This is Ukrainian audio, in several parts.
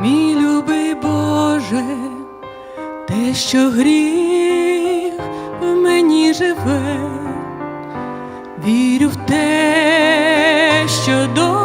мій любий Боже, те, що гріх в мені живе, вірю в те, що добре.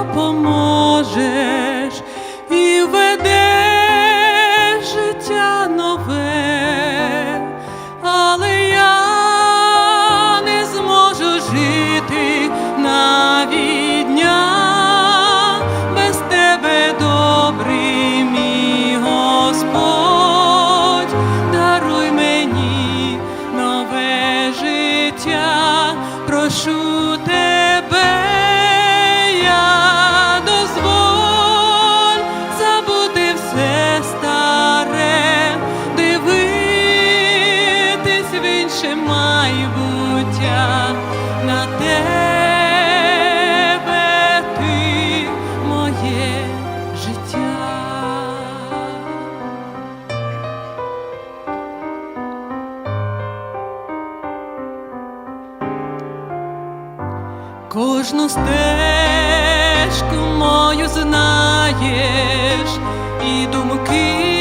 В майбуття на тебе ти моє життя. Кожну стежку мою знаєш, і думки